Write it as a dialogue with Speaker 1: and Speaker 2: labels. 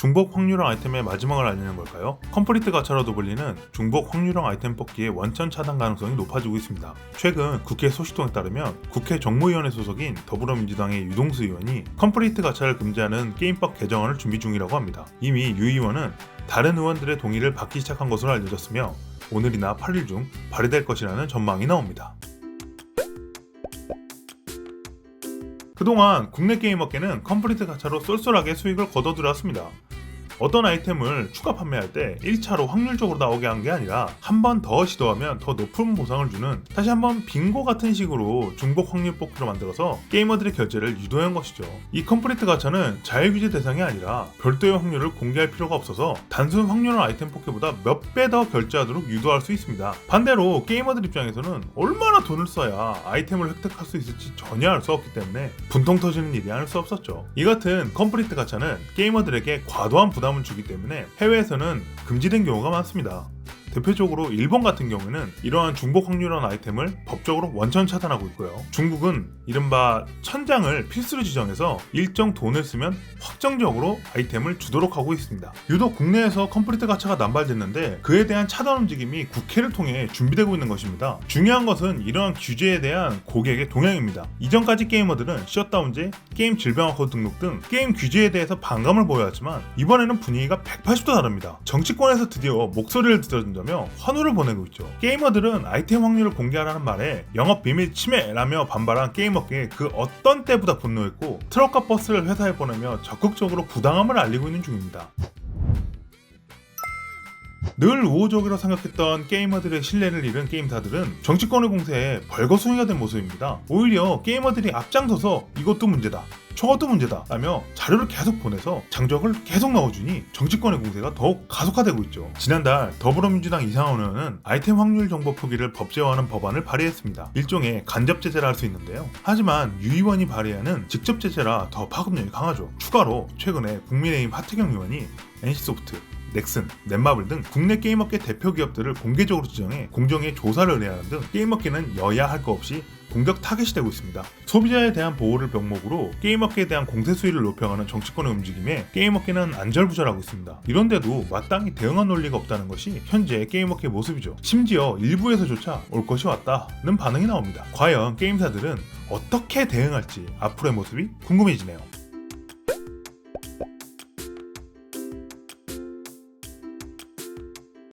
Speaker 1: 중복 확률형 아이템의 마지막을 알리는 걸까요? 컴플리트 가차로도 불리는 중복 확률형 아이템 뽑기의 원천 차단 가능성이 높아지고 있습니다. 최근 국회 소식통에 따르면 국회 정무위원회 소속인 더불어민주당의 유동수 의원이 컴플리트 가차를 금지하는 게임법 개정안을 준비 중이라고 합니다. 이미 유 의원은 다른 의원들의 동의를 받기 시작한 것으로 알려졌으며 오늘이나 8일 중 발의될 것이라는 전망이 나옵니다. 그동안 국내 게임 업계는 컴플리트 가차로 쏠쏠하게 수익을 거둬들였습니다. 어떤 아이템을 추가 판매할 때 1차로 확률적으로 나오게 한 게 아니라 한 번 더 시도하면 더 높은 보상을 주는 다시 한번 빙고 같은 식으로 중복 확률 뽑기로 만들어서 게이머들의 결제를 유도한 것이죠. 이 컴플리트 가차는 자율 규제 대상이 아니라 별도의 확률을 공개할 필요가 없어서 단순 확률형 아이템 뽑기보다 몇 배 더 결제하도록 유도할 수 있습니다. 반대로 게이머들 입장에서는 얼마나 돈을 써야 아이템을 획득할 수 있을지 전혀 알 수 없기 때문에 분통 터지는 일이 아닐 수 없었죠. 이 같은 컴플리트 가차는 게이머들에게 과도한 부담 을 주기 때문에 해외에서는 금지된 경우가 많습니다. 대표적으로 일본 같은 경우에는 이러한 중복 확률형 아이템을 법적으로 원천 차단하고 있고요. 중국은 이른바 천장을 필수로 지정해서 일정 돈을 쓰면 확정적으로 아이템을 주도록 하고 있습니다. 유독 국내에서 컴플리트 가차가 남발됐는데 그에 대한 차단 움직임이 국회를 통해 준비되고 있는 것입니다. 중요한 것은 이러한 규제에 대한 고객의 동향입니다. 이전까지 게이머들은 셧다운제, 게임 질병학 코 등록 등 게임 규제에 대해서 반감을 보여왔지만 이번에는 분위기가 180도 다릅니다. 정치권에서 드디어 목소리를 들어준다 며 환호를 보내고 있죠. 게이머들은 아이템 확률을 공개하라는 말에 영업 비밀 침해라며 반발한 게임업계에 그 어떤 때보다 분노했고 트럭과 버스를 회사에 보내며 적극적으로 부당함을 알리고 있는 중입니다. 늘 우호적이라 생각했던 게이머들의 신뢰를 잃은 게임사들은 정치권의 공세에 벌거숭이가 된 모습입니다. 오히려 게이머들이 앞장서서 이것도 문제다. 저것도 문제다 라며 자료를 계속 보내서 장적을 계속 넣어주니 정치권의 공세가 더욱 가속화되고 있죠. 지난달 더불어민주당 이상원 의원은 아이템 확률 정보 표기를 법제화하는 법안을 발의했습니다. 일종의 간접 제재를 할수 있는데요. 하지만 유 의원이 발의하는 직접 제재라 더 파급력이 강하죠. 추가로 최근에 국민의힘 하태경 의원이 NC소프트 넥슨, 넷마블 등 국내 게임업계 대표 기업들을 공개적으로 지정해 공정의 조사를 의뢰하는 등 게임업계는 여야 할 것 없이 공격 타겟이 되고 있습니다. 소비자에 대한 보호를 병목으로 게임업계에 대한 공세 수위를 높여가는 정치권의 움직임에 게임업계는 안절부절하고 있습니다. 이런데도 마땅히 대응한 논리가 없다는 것이 현재 게임업계 모습이죠. 심지어 일부에서조차 올 것이 왔다는 반응이 나옵니다. 과연 게임사들은 어떻게 대응할지 앞으로의 모습이 궁금해지네요.